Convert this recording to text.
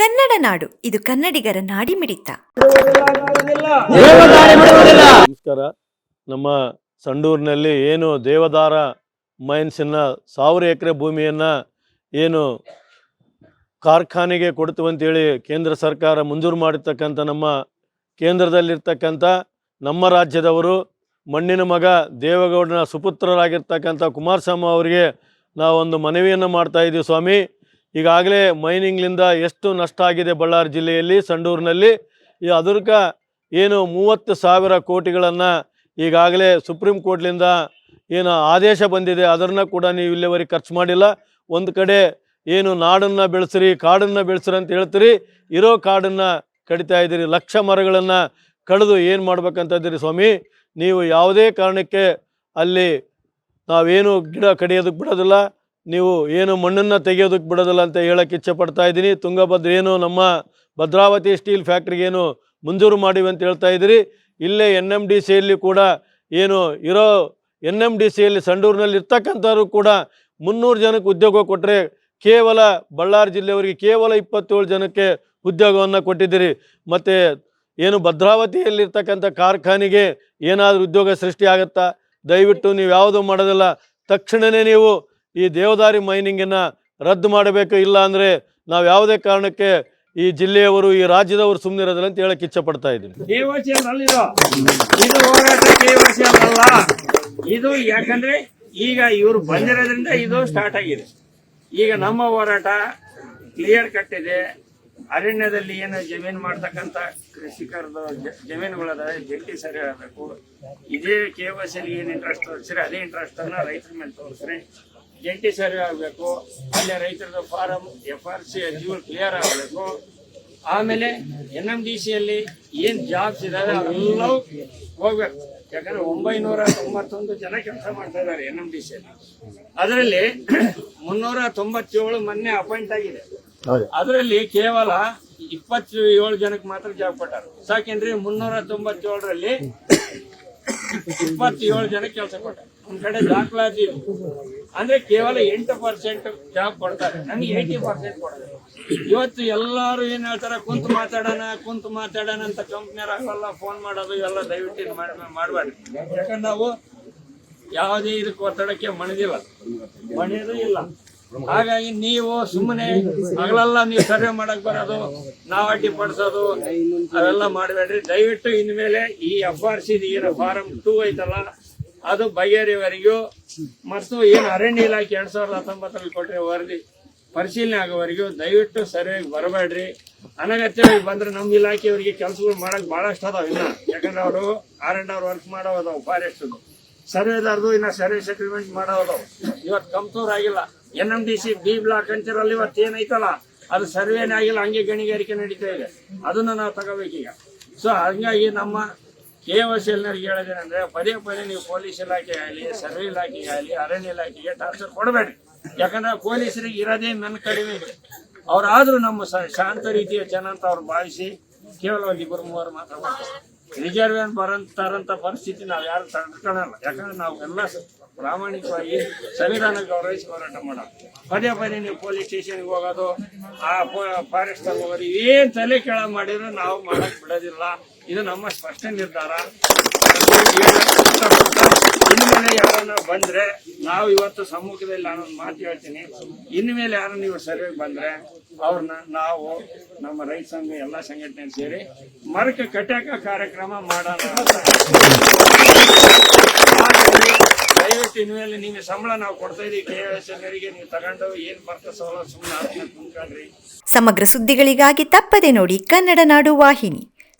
ಕನ್ನಡ ನಾಡು, ಇದು ಕನ್ನಡಿಗರ ನಾಡಿಮಿಡಿತ. ನಮಸ್ಕಾರ. ನಮ್ಮ ಸಂಡೂರಿನಲ್ಲಿ ಏನು ದೇವದಾರ ಮೈನ್ಸಿನ ಸಾವಿರ ಎಕರೆ ಭೂಮಿಯನ್ನು ಏನು ಕಾರ್ಖಾನೆಗೆ ಕೊಡ್ತೀವಂತೇಳಿ ಕೇಂದ್ರ ಸರ್ಕಾರ ಮಂಜೂರು ಮಾಡಿರ್ತಕ್ಕಂಥ ನಮ್ಮ ಕೇಂದ್ರದಲ್ಲಿರ್ತಕ್ಕಂಥ ನಮ್ಮ ರಾಜ್ಯದವರು, ಮಣ್ಣಿನ ಮಗ ದೇವೇಗೌಡನ ಸುಪುತ್ರರಾಗಿರ್ತಕ್ಕಂಥ ಕುಮಾರಸ್ವಾಮಿ ಅವರಿಗೆ ನಾವೊಂದು ಮನವಿಯನ್ನು ಮಾಡ್ತಾ ಇದ್ದೀವಿ ಸ್ವಾಮಿ. ಈಗಾಗಲೇ ಮೈನಿಂಗ್ಲಿಂದ ಎಷ್ಟು ನಷ್ಟ ಆಗಿದೆ ಬಳ್ಳಾರಿ ಜಿಲ್ಲೆಯಲ್ಲಿ, ಸಂಡೂರಿನಲ್ಲಿ. ಈ ಅದರ್ಕ ಏನು ಮೂವತ್ತು ಸಾವಿರ ಕೋಟಿಗಳನ್ನು ಈಗಾಗಲೇ ಸುಪ್ರೀಂ ಕೋರ್ಟ್ಲಿಂದ ಏನು ಆದೇಶ ಬಂದಿದೆ, ಅದನ್ನು ಕೂಡ ನೀವು ಇಲ್ಲಿವರೆಗೆ ಖರ್ಚು ಮಾಡಿಲ್ಲ. ಒಂದು ಕಡೆ ಏನು ನಾಡನ್ನು ಬೆಳೆಸ್ರಿ, ಕಾಡನ್ನು ಬೆಳೆಸ್ರಿ ಅಂತ ಹೇಳ್ತೀರಿ. ಇರೋ ಕಾಡನ್ನು ಕಡಿತಾ ಇದ್ದೀರಿ. ಲಕ್ಷ ಮರಗಳನ್ನು ಕಳೆದು ಏನು ಮಾಡ್ಬೇಕಂತ ಇದ್ದೀರಿ ಸ್ವಾಮಿ? ನೀವು ಯಾವುದೇ ಕಾರಣಕ್ಕೆ ಅಲ್ಲಿ ನಾವೇನು ಗಿಡ ಕಡಿಯೋದಕ್ಕೆ ಬಿಡೋದಿಲ್ಲ. ನೀವು ಏನು ಮಣ್ಣನ್ನು ತೆಗೆಯೋದಕ್ಕೆ ಬಿಡೋದಿಲ್ಲ ಅಂತ ಹೇಳಕ್ಕೆ ಇಚ್ಛೆ ಪಡ್ತಾ ಇದ್ದೀನಿ. ತುಂಗಭದ್ರ ಏನು ನಮ್ಮ ಭದ್ರಾವತಿ ಸ್ಟೀಲ್ ಫ್ಯಾಕ್ಟ್ರಿಗೇನು ಮಂಜೂರು ಮಾಡಿವೆ ಅಂತ ಹೇಳ್ತಾ ಇದ್ದೀರಿ. ಇಲ್ಲೇ ಎನ್ ಎಂ ಡಿ ಸಿಯಲ್ಲಿ ಕೂಡ ಏನು ಇರೋ ಎನ್ ಎಂ ಡಿ ಸಿಯಲ್ಲಿ ಸಂಡೂರಿನಲ್ಲಿ ಇರ್ತಕ್ಕಂಥವ್ರು ಕೂಡ ಮುನ್ನೂರು ಜನಕ್ಕೆ ಉದ್ಯೋಗ ಕೊಟ್ಟರೆ ಕೇವಲ ಬಳ್ಳಾರಿ ಜಿಲ್ಲೆಯವರಿಗೆ ಕೇವಲ ಇಪ್ಪತ್ತೇಳು ಜನಕ್ಕೆ ಉದ್ಯೋಗವನ್ನು ಕೊಟ್ಟಿದ್ದೀರಿ. ಮತ್ತು ಏನು ಭದ್ರಾವತಿಯಲ್ಲಿರ್ತಕ್ಕಂಥ ಕಾರ್ಖಾನೆಗೆ ಏನಾದರೂ ಉದ್ಯೋಗ ಸೃಷ್ಟಿ ಆಗುತ್ತಾ? ದಯವಿಟ್ಟು ನೀವು ಯಾವುದೂ ಮಾಡೋದಿಲ್ಲ. ತಕ್ಷಣವೇ ನೀವು ಈ ದೇವದಾರಿ ಮೈನಿಂಗನ್ನು ರದ್ದು ಮಾಡಬೇಕು, ಇಲ್ಲ ಅಂದರೆ ನಾವು ಯಾವುದೇ ಕಾರಣಕ್ಕೆ ಈ ಜಿಲ್ಲೆಯವರು, ಈ ರಾಜ್ಯದವರು ಸುಮ್ಮನೆ ಇರೋದಿಲ್ಲ ಅಂತ ಹೇಳಕ್ಕೆ ಇಚ್ಛೆ ಪಡ್ತಾ ಇದ್ದೀನಿ ಇದು ಯಾಕಂದ್ರೆ ಈಗ ಇವರು ಬಂದಿರೋದ್ರಿಂದ ಇದು ಸ್ಟಾರ್ಟ್ ಆಗಿದೆ. ಈಗ ನಮ್ಮ ಹೋರಾಟ ಕ್ಲಿಯರ್ ಕಟ್ ಇದೆ. ಅರಣ್ಯದಲ್ಲಿ ಏನು ಜಮೀನು ಮಾಡ್ತಕ್ಕಂಥ ಕೃಷಿಕರದ ಜಮೀನುಗಳದ ಜಂಟಿ ಸರಿ ಆಗಬೇಕು. ಇದೇ ಕೇವಸಿಎಲ್ ಏನು ಇಂಟ್ರೆಸ್ಟ್ ತೋರಿಸ್ರಿ ಅದೇ ಇಂಟ್ರೆಸ್ಟನ್ನು ರೈತರ ಮೇಲೆ ತೋರಿಸ್ರಿ. ಜಂಟಿ ಸರ್ವೆ ಆಗಬೇಕು ಅಲ್ಲಿ ರೈತರದ ಫಾರಂ ಎಫ್ ಆರ್ ಸಿ ಅರ್ಜಿಗಳು ಕ್ಲಿಯರ್ ಆಗಬೇಕು. ಆಮೇಲೆ ಎನ್ ಎಂ ಡಿ ಸಿಯಲ್ಲಿ ಏನು ಜಾಬ್ಸ್ ಇದಾವೆ ಅವೆಲ್ಲವೂ ಹೋಗ್ಬೇಕು. ಯಾಕಂದ್ರೆ ಒಂಬೈನೂರ ತೊಂಬತ್ತೊಂದು ಜನ ಕೆಲಸ ಮಾಡ್ತಾ ಇದ್ದಾರೆ ಎನ್ ಎಂ ಡಿ ಸಿಯಲ್ಲಿ ಅದರಲ್ಲಿ ಮುನ್ನೂರ ತೊಂಬತ್ತೇಳು ಮೊನ್ನೆ ಅಪಾಯಿಂಟ್ ಆಗಿದೆ. ಅದರಲ್ಲಿ ಕೇವಲ ಇಪ್ಪತ್ತು ಏಳು ಜನಕ್ಕೆ ಮಾತ್ರ ಜಾಬ್ ಕೊಟ್ಟಾರೆ. ಸಾಕೇನ್ರಿ? ಮುನ್ನೂರ ತೊಂಬತ್ತೇಳರಲ್ಲಿ ಇಪ್ಪತ್ತೇಳು ಜನಕ್ಕೆ ಕೆಲಸ ಕೊಟ್ಟಾರೆ. ಒಂದ್ ಕಡೆ ದಾಖಲಾತಿ. ಅಂದ್ರೆ ಕೇವಲ ಎಂಟು ಪರ್ಸೆಂಟ್ ಜಾಬ್ ಕೊಡ್ತಾರೆ. ನನಗೆ ಏಯ್ಟಿ ಪರ್ಸೆಂಟ್ ಕೊಡೋದು ಇವತ್ತು ಎಲ್ಲರೂ ಏನ್ ಹೇಳ್ತಾರೆ, ಕುಂತು ಮಾತಾಡೋಣ ಕುಂತು ಮಾತಾಡೋಣ ಅಂತ ಕಂಪ್ನಿಯವ್ರೆಲ್ಲ ಫೋನ್ ಮಾಡೋದು ಎಲ್ಲ ದಯವಿಟ್ಟು ಇದು ಮಾಡ್- ಮಾಡ್ಬೇಡ್ರಿ ಯಾಕಂದ್ರೆ ನಾವು ಯಾವುದೇ ಇದಕ್ಕೆ ಒತ್ತಡಕ್ಕೆ ಮಣಿದಿಲ್ಲ. ಮಣಿಯೋದು ಇಲ್ಲ. ಹಾಗಾಗಿ ನೀವು ಸುಮ್ಮನೆ ಹಗಲೆಲ್ಲ ನೀವು ಸರ್ವೆ ಮಾಡಕ್ ಬರೋದು, ನಾವು ಅಡ್ಡಿ ಪಡಿಸೋದು, ಅವೆಲ್ಲ ಮಾಡಬೇಡ್ರಿ. ದಯವಿಟ್ಟು ಇನ್ಮೇಲೆ ಈ F R C form two ಐತಲ್ಲ ಅದು ಬಗೆಹರಿವರೆಗೂ ಮತ್ತು ಏನು ಅರಣ್ಯ ಇಲಾಖೆ ಎರಡ್ ಸಾವಿರದ ಹತ್ತೊಂಬತ್ತರಲ್ಲಿ ಕೊಟ್ಟರೆ ವರದಿ ಪರಿಶೀಲನೆ ಆಗೋವರೆಗೂ ದಯವಿಟ್ಟು ಸರ್ವೆಗೆ ಬರಬೇಡ್ರಿ. ಅನಗತ್ಯವಾಗಿ ಬಂದ್ರೆ ನಮ್ಮ ಇಲಾಖೆಯವರಿಗೆ ಕೆಲಸಗಳು ಮಾಡಕ್ ಭಾಳಷ್ಟು ಅದಾವ ಇನ್ನ. ಯಾಕಂದ್ರೆ ಅವರು ಆರ್ ಅವ್ರು ವರ್ಕ್ ಮಾಡೋ ಅದಾವ ಫಾರೆಸ್ಟ್ ಸರ್ವೆದಾರ್ದು ಇನ್ನ ಸರ್ವೆ ಸೆಟಲ್ಮೆಂಟ್ ಮಾಡೋದು ಇವತ್ತು ಕಂಪ್ತೂರ್ ಆಗಿಲ್ಲ. N M D C B block ಅಂತಿರಲ್ಲ ಇವತ್ತು ಏನೈತಲ್ಲ ಅದು ಸರ್ವೇನೇ ಆಗಿಲ್ಲ, ಹಂಗೆ ಗಣಿಗಾರಿಕೆ ನಡೀತಾ ಇದೆ. ಅದನ್ನ ನಾವು ತಗೋಬೇಕೀಗ. ಸೊ ಹಂಗಾಗಿ ನಮ್ಮ ಕೆ ವಸೀಲ್ನವ್ರಿಗೆ ಹೇಳೋದೇನಂದ್ರೆ ಪದೇ ಪದೇ ನೀವು ಪೊಲೀಸ್ ಇಲಾಖೆ ಆಗಲಿ, ಸರ್ವೆ ಇಲಾಖೆ ಆಗಲಿ, ಅರಣ್ಯ ಇಲಾಖೆಗೆ ಟಾರ್ಚರ್ ಕೊಡಬೇಡಿ. ಯಾಕಂದ್ರೆ ಪೊಲೀಸರಿಗೆ ಇರೋದೇ ನನ್ನ ಕಡಿಮೆ. ಇದೆ ಅವರಾದರೂ ನಮ್ಮ ಶಾಂತ ರೀತಿಯ ಜನ ಅಂತ ಅವ್ರು ಭಾವಿಸಿ ಕೇವಲ ಒಂದು ಇಬ್ಬರು ಮೂವರು ಮಾತ್ರ ರಿಸರ್ವೇನ್ ಬರಂತಾರಂತ ಪರಿಸ್ಥಿತಿ ನಾವು ಯಾರು ತಡ್ಕೊಳ್ಳಲ್ಲ ಯಾಕಂದ್ರೆ ನಾವು ಎಲ್ಲ ಪ್ರಾಮಾಣಿಕವಾಗಿ ಸಂವಿಧಾನ ಗೌರವಿಸಿ ಹೋರಾಟ ಮಾಡೋದು. ಪದೇ ಪದೇ ನೀವು ಪೊಲೀಸ್ ಸ್ಟೇಷನ್ಗೆ ಹೋಗೋದು, ಆ ಫಾರೆಸ್ಟ್ ಹೋಗೋದು ಏನ್ ತಲೆ ಕೆಳ ಮಾಡಿದ್ರು ನಾವು ಮಾಡಕ್ ಬಿಡೋದಿಲ್ಲ. ಇದು ನಮ್ಮ ಸ್ಪಷ್ಟ ನಿರ್ಧಾರ. ಇನ್ಮೇಲೆ ಯಾರನ್ನ ಬಂದ್ರೆ ನಾವು ಇವತ್ತು ಸಮ್ಮುಖದಲ್ಲಿ ನಾನೊಂದು ಮಾತು ಹೇಳ್ತೀನಿ. ಇನ್ಮೇಲೆ ಯಾರು ನೀವು ಸರ್ವೆಗೆ ಬಂದ್ರೆ ಅವ್ರನ್ನ ನಾವು, ನಮ್ಮ ರೈತ ಸಂಘ, ಎಲ್ಲಾ ಸಂಘಟನೆ ಸೇರಿ ಮರಕ್ಕೆ ಕಟ್ಟಾಕ ಕಾರ್ಯಕ್ರಮ ಮಾಡೋಣ ದಯವಿಟ್ಟು ಇನ್ಮೇಲೆ ನಿಮಗೆ ಸಂಬಳ ನಾವು ಕೊಡ್ತಾ ಇದೀವಿ. ಕೆ ನೀವು ತಗೊಂಡು ಏನ್ ಬರ್ತದೆ ಸುಮ್ಮನೆ ಸಮಗ್ರ ಸುದ್ದಿಗಳಿಗಾಗಿ ತಪ್ಪದೆ ನೋಡಿ ಕನ್ನಡ ನಾಡು ವಾಹಿನಿ.